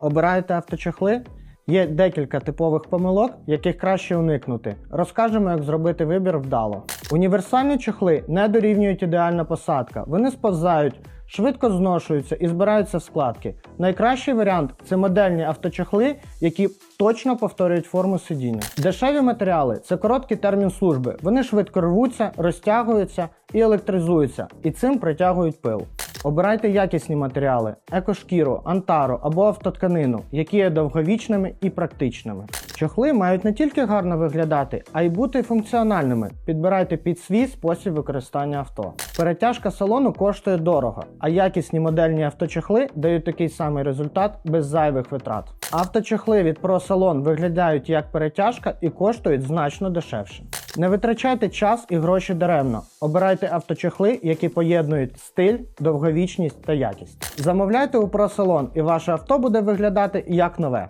Обираєте авточехли? Є декілька типових помилок, яких краще уникнути. Розкажемо, як зробити вибір вдало. Універсальні чехли не дорівнюють ідеальна посадка. Вони сповзають, швидко зношуються і збираються в складки. Найкращий варіант це модельні авточехли, які точно повторюють форму сидіння. Дешеві матеріали це короткий термін служби. Вони швидко рвуться, розтягуються і електризуються, і цим притягують пил. Обирайте якісні матеріали: екошкіру, антару або автотканину, які є довговічними і практичними. Чохли мають не тільки гарно виглядати, а й бути функціональними. Підбирайте під свій спосіб використання авто. Перетяжка салону коштує дорого, а якісні модельні авточехли дають такий самий результат без зайвих витрат. Авточехли від ProSalon виглядають як перетяжка і коштують значно дешевше. Не витрачайте час і гроші даремно. Обирайте авточехли, які поєднують стиль, довговічність та якість. Замовляйте у ProSalon і ваше авто буде виглядати як нове.